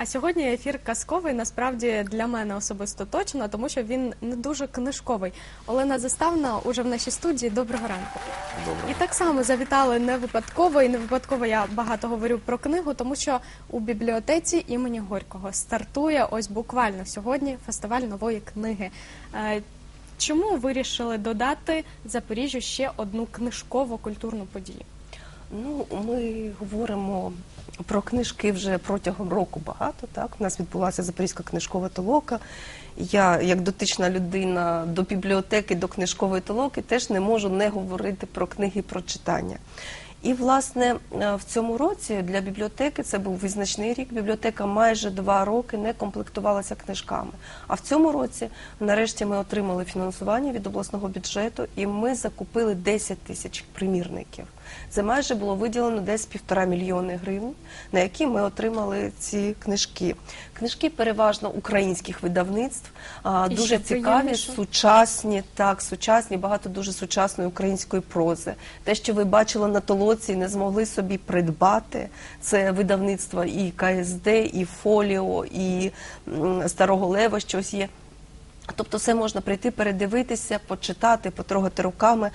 А сьогодні ефір казковий насправді для мене особисто точно, тому що він не дуже книжковий. Олена Заставна уже в нашій студії. Доброго ранку. Добре. І так само завітали не випадково, і не випадково я багато говорю про книгу, тому що у бібліотеці імені Горького стартує ось буквально сьогодні фестиваль нової книги. Е, Чому вирішили додати Запоріжжю ще одну книжкову культурну подію? Ну, ми говоримо про книжки вже протягом року багато. Так, у нас відбулася Запорізька книжкова толока. Я, як дотична людина до бібліотеки, до книжкової толоки, теж не можу не говорити про книги, про читання. І, власне, е, в цьому році для бібліотеки це був визначний рік. Бібліотека майже два роки не комплектувалася книжками. А в цьому році, нарешті, ми отримали фінансування від обласного бюджету, і ми закупили 10 тисяч примірників. Це майже було виділено десь півтора мільйони гривень, на які ми отримали ці книжки. Книжки переважно українських видавництв, а, дуже цікаві, приємніше? сучасні, так, сучасні, багато дуже сучасної української прози. Те, що ви бачили на толоці, не змогли собі придбати. Це видавництва і КСД, і Фоліо, і Старого Лева щось є. Тобто все можна прийти, передивитися, почитати, потрогати руками.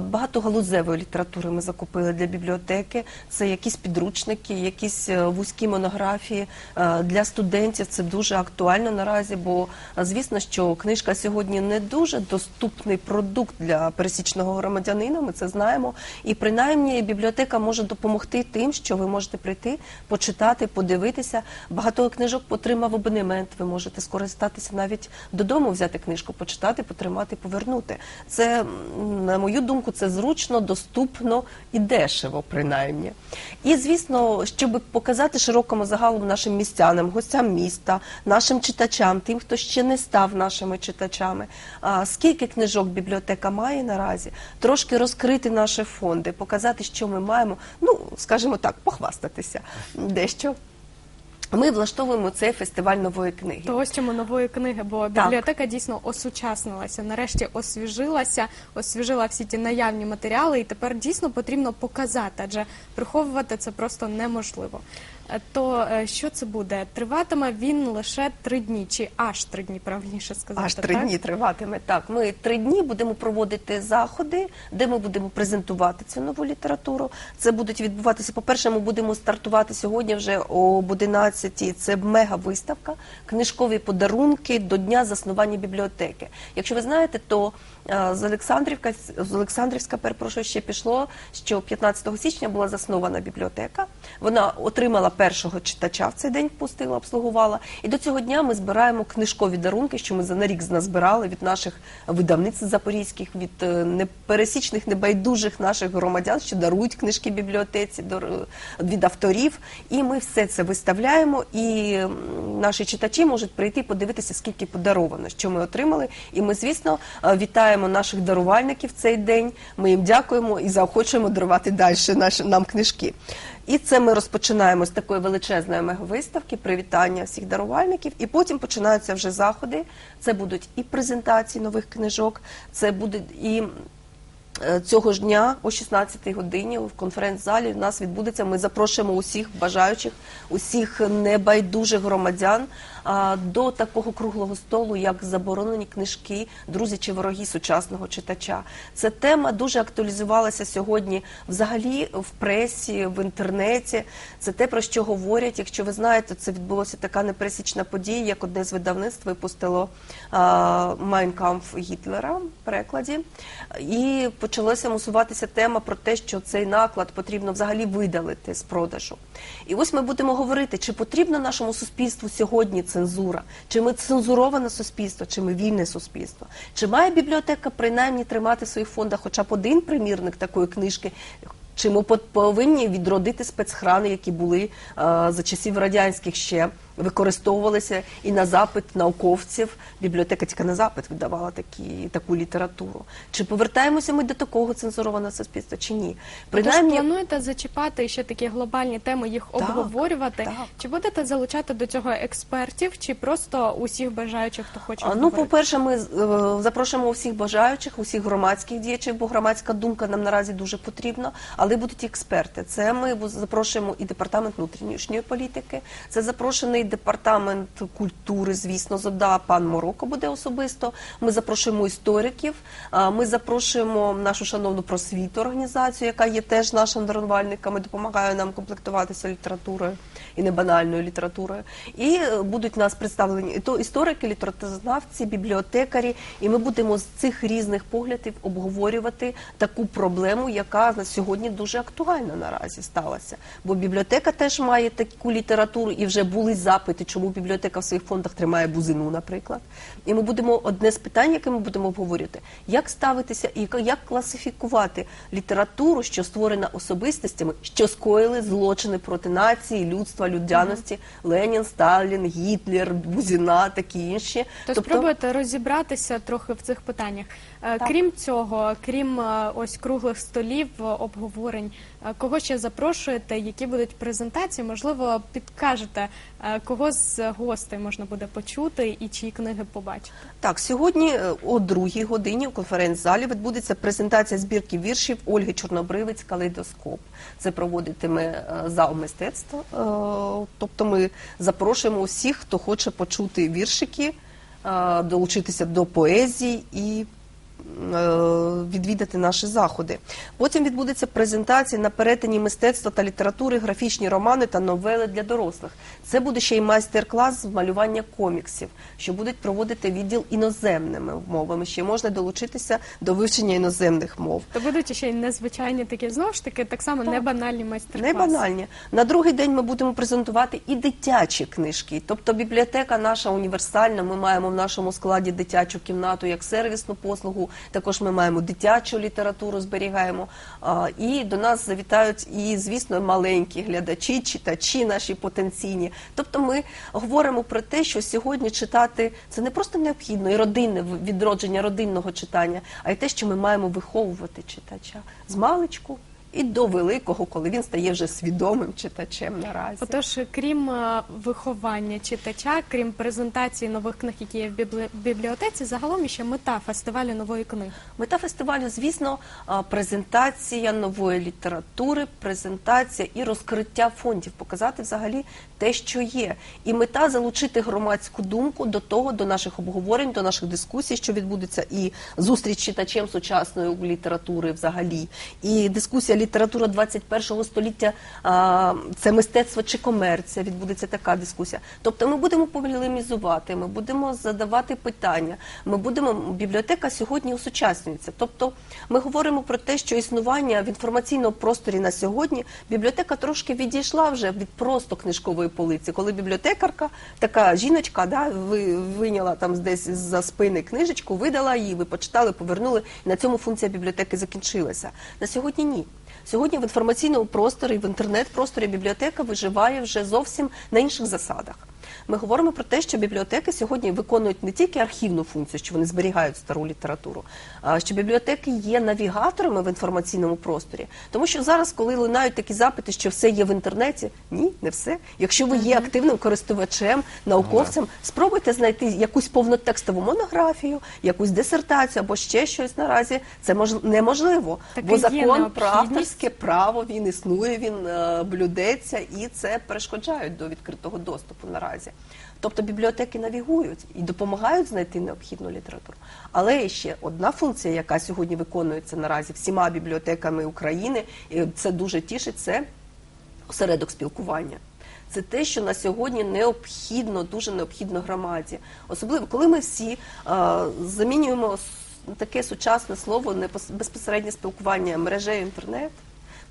Багато галузевої літератури ми закупили для бібліотеки. Це якісь підручники, якісь е, вузькі монографії Е, для студентів. Це дуже актуально наразі, бо звісно, що книжка сьогодні не дуже доступний продукт для пересічного громадянина. Ми це знаємо. І принаймні бібліотека може допомогти тим, що ви можете прийти, почитати, подивитися. Багато книжок отримав абонемент. Ви можете скористатися навіть додому, взяти книжку, почитати, потримати, повернути. Це, на мою думку, це зручно, доступно і дешево, принаймні. І звісно, щоб показати широкому загалу нашим містянам, гостям міста, нашим читачам, тим, хто ще не став нашими читачами, скільки книжок бібліотека має наразі, трошки розкрити наші фонди, показати, що ми маємо, ну скажімо так, похвастатися дещо. Ми влаштовуємо цей фестиваль нової книги. То чому нової книги, бо бібліотека дійсно осучаснилася, нарешті освіжилася, освіжила всі ті наявні матеріали, і тепер дійсно потрібно показати, адже приховувати це просто неможливо. Е, То е, що це буде? Триватиме він лише три дні, чи аж три дні, правильніше сказати. Аж три так? дні триватиме. Так, ми три дні будемо проводити заходи, де ми будемо презентувати цю нову літературу. Це будуть відбуватися. По-перше, ми будемо стартувати сьогодні вже об 11-й. Це мега-виставка, книжкові подарунки до дня заснування бібліотеки. Якщо ви знаєте, то з Олександрівка з Олександрівська, перепрошую, ще пішло, що 15 січня була заснована бібліотека. Вона отримала першого читача в цей день, пустила, обслугувала. І до цього дня ми збираємо книжкові дарунки, що ми за на рік назбирали від наших видавниць запорізьких, від е, непересічних, небайдужих наших громадян, що дарують книжки бібліотеці від авторів. І ми все це виставляємо, і наші читачі можуть прийти подивитися, скільки подаровано, що ми отримали. І ми, звісно, е, вітаємо наших дарувальників цей день. Ми їм дякуємо і заохочуємо дарувати далі наші нам книжки. І це ми розпочинаємо з такої величезної мегавиставки, привітання всіх дарувальників, і потім починаються вже заходи. Це будуть і презентації нових книжок, це буде і цього ж дня о 16-й годині в конференц-залі в нас відбудеться. Ми запрошуємо усіх бажаючих, усіх небайдужих громадян до такого круглого столу, як заборонені книжки, друзі чи вороги сучасного читача. Ця тема дуже актуалізувалася сьогодні взагалі в пресі, в інтернеті. Це те, про що говорять. Якщо ви знаєте, це відбулося така непересічна подія, як одне з видавництв випустило Майнкамф Гітлера в перекладі. І почалася мусуватися тема про те, що цей наклад потрібно взагалі видалити з продажу. І ось ми будемо говорити, чи потрібно нашому суспільству сьогодні цензура, чи ми цензуроване суспільство, чи ми вільне суспільство, чи має бібліотека принаймні тримати в своїх фондах хоча б один примірник такої книжки. Чи ми по- повинні відродити спецхрани, які були е, за часів радянських ще використовувалися і на запит науковців. Бібліотека тільки на запит видавала такі, таку літературу. Чи повертаємося ми до такого цензурованого суспільства, чи ні? Тож плануєте зачіпати ще такі глобальні теми, їх Так, обговорювати? так. Чи будете залучати до цього експертів, чи просто усіх бажаючих, хто хоче? А, Ну, по-перше, ми е, запрошуємо усіх бажаючих, усіх громадських діячів, бо громадська думка нам наразі дуже потрібна, але будуть і експерти. Це ми запрошуємо і департамент внутрішньої політики, це запрошений обласний департамент культури, звісно, ЗОДА, пан Мороко буде особисто. Ми запрошуємо істориків. Ми запрошуємо нашу шановну просвіту організацію, яка є теж нашим дарувальником допомагає нам комплектуватися літературою і не банальною літературою. І е, будуть нас представлені то історики, літературознавці, бібліотекарі. І ми будемо з цих різних поглядів обговорювати таку проблему, яка на сьогодні дуже актуальна наразі сталася. Бо бібліотека теж має таку літературу, і вже були запити, чому бібліотека в своїх фондах тримає бузину, наприклад. І ми будемо одне з питань, яке ми будемо обговорювати, як ставитися і як класифікувати літературу, що створена особистостями, що скоїли злочини проти нації, людства, людяності, Ленін, Сталін, Гітлер, Бузіна, такі інші. То спробуйте розібратися трохи в цих питаннях. Е, Так. Крім цього, крім е, ось круглих столів, е, обговорень, кого ще запрошуєте, які будуть презентації? Можливо, підкажете, кого з гостей можна буде почути і чиї книги побачити? Так, сьогодні е, о другій годині у конференц-залі відбудеться презентація збірки віршів Ольги Чорнобривець Калейдоскоп. Це проводитиме е, зал мистецтва. Е, Тобто ми запрошуємо усіх, хто хоче почути віршики, долучитися до поезії і відвідати наші заходи. Потім відбудеться презентація на перетині мистецтва та літератури, графічні романи та новели для дорослих. Це буде ще й майстер-клас з малювання коміксів, що будуть проводити відділ іноземними мовами. Ще можна долучитися до вивчення іноземних мов. То будуть ще й незвичайні такі, знову ж таки, так само не банальні майстер-класи. Не банальні. На другий день ми будемо презентувати і дитячі книжки. Тобто бібліотека наша універсальна. Ми маємо в нашому складі дитячу кімнату як сервісну послугу. Також ми маємо дитячу літературу, зберігаємо. І до нас завітають і, звісно, маленькі глядачі, читачі наші потенційні. Тобто ми говоримо про те, що сьогодні читати це не просто необхідно і родинне відродження родинного читання, а й те, що ми маємо виховувати читача з маличку і до великого, коли він стає вже свідомим читачем наразі. Отож, крім е, виховання читача, крім презентації нових книг, які є в біблі- бібліотеці, загалом ще мета фестивалю нової книги. Мета фестивалю, звісно, а, презентація нової літератури, презентація і розкриття фондів, показати взагалі те, що є. І мета залучити громадську думку до того, до наших обговорень, до наших дискусій, що відбудеться, і зустріч читачем сучасної літератури взагалі, і дискусія література 21-го століття це мистецтво чи комерція. Відбудеться така дискусія. Тобто, ми будемо полемізувати, ми будемо задавати питання. Ми будемо бібліотека сьогодні усучаснюється. Тобто, ми говоримо про те, що існування в інформаційному просторі на сьогодні бібліотека трошки відійшла вже від просто книжкової полиці, коли бібліотекарка, така жіночка, да, ви виняла там десь за спини книжечку, видала її, ви почитали, повернули. І на цьому функція бібліотеки закінчилася. На сьогодні ні. Сьогодні в інформаційному просторі, в інтернет-просторі бібліотека виживає вже зовсім на інших засадах. Ми говоримо про те, що бібліотеки сьогодні виконують не тільки архівну функцію, що вони зберігають стару літературу, а що бібліотеки є навігаторами в інформаційному просторі. Тому що зараз, коли лунають такі запити, що все є в інтернеті, ні, не все. Якщо ви є активним користувачем, науковцем, спробуйте знайти якусь повнотекстову монографію, якусь дисертацію або ще щось наразі. Це мож... неможливо, Так бо закон про авторське право він існує, він е, блюдеться, і це перешкоджають до відкритого доступу наразі. Тобто бібліотеки навігують і допомагають знайти необхідну літературу. Але ще одна функція, яка сьогодні виконується наразі всіма бібліотеками України, і це дуже тішить, це осередок спілкування. Це те, що на сьогодні необхідно, дуже необхідно громаді. Особливо, коли ми всі е, замінюємо таке сучасне слово непос- безпосереднє спілкування мережею інтернет.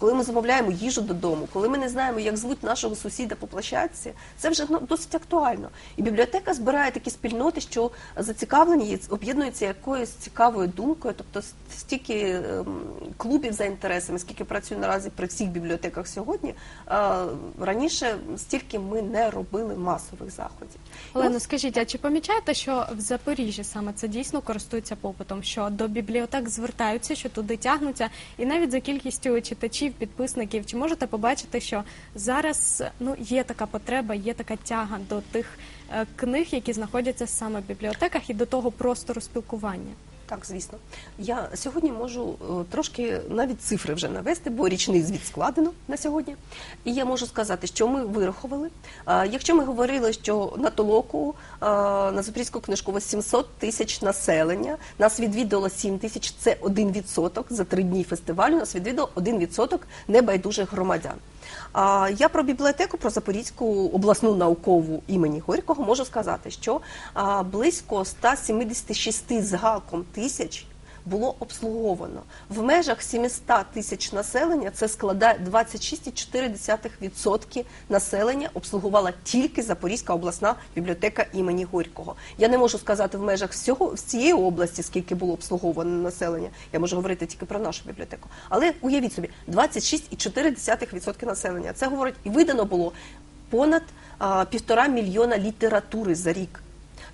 Коли ми замовляємо їжу додому, коли ми не знаємо, як звуть нашого сусіда по площадці, це вже ну, досить актуально. І бібліотека збирає такі спільноти, що зацікавлені об'єднуються якоюсь цікавою думкою. Тобто стільки ем, клубів за інтересами, скільки працює наразі при всіх бібліотеках сьогодні. е, раніше стільки ми не робили масових заходів. Олено, скажіть, а чи помічаєте, що в Запоріжжі саме це дійсно користується попитом? Що до бібліотек звертаються, що туди тягнуться, і навіть за кількістю читачів, підписників, чи можете побачити, що зараз ну є така потреба, є така тяга до тих е, книг, які знаходяться саме в бібліотеках, і до того простору спілкування? Так, звісно. Я сьогодні можу е, трошки навіть цифри вже навести, бо річний звіт складено на сьогодні. І я можу сказати, що ми вирахували. Якщо ми говорили, що на толоку на Запорізьку книжкову 700 тисяч населення, нас відвідало 7 тисяч, це 1%. За три дні фестивалю нас відвідало 1% небайдужих громадян. Я про бібліотеку, про Запорізьку обласну наукову імені Горького можу сказати, що близько 176 з гаком тисяч було обслуговано. В межах 700 тисяч населення це складає 26,4% населення обслугувала тільки Запорізька обласна бібліотека імені Горького. Я не можу сказати в межах всього всієї області, скільки було обслуговано населення. Я можу говорити тільки про нашу бібліотеку. Але уявіть собі, 26,4% населення. Це говорить, і видано було понад півтора мільйона літератури за рік.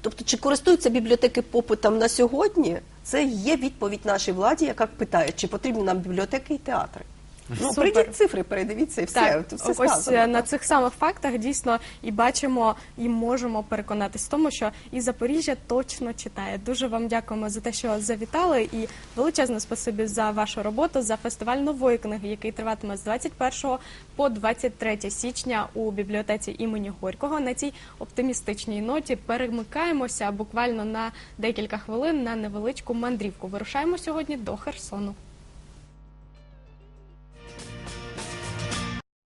Тобто, чи користуються бібліотеки попитом на сьогодні? Це є відповідь нашій владі, яка питає, чи потрібні нам бібліотеки і театри. Ну, Супер. прийдіть цифри, передивіться і все. Так, Тут все ось сказано. е, на цих самих фактах дійсно і бачимо, і можемо переконатись в тому, що і Запоріжжя точно читає. Дуже вам дякуємо за те, що завітали, і величезне спасибі за вашу роботу за фестиваль нової книги, який триватиме з 21 по 23 січня у бібліотеці імені Горького. На цій оптимістичній ноті перемикаємося буквально на декілька хвилин на невеличку мандрівку. Вирушаємо сьогодні до Херсону.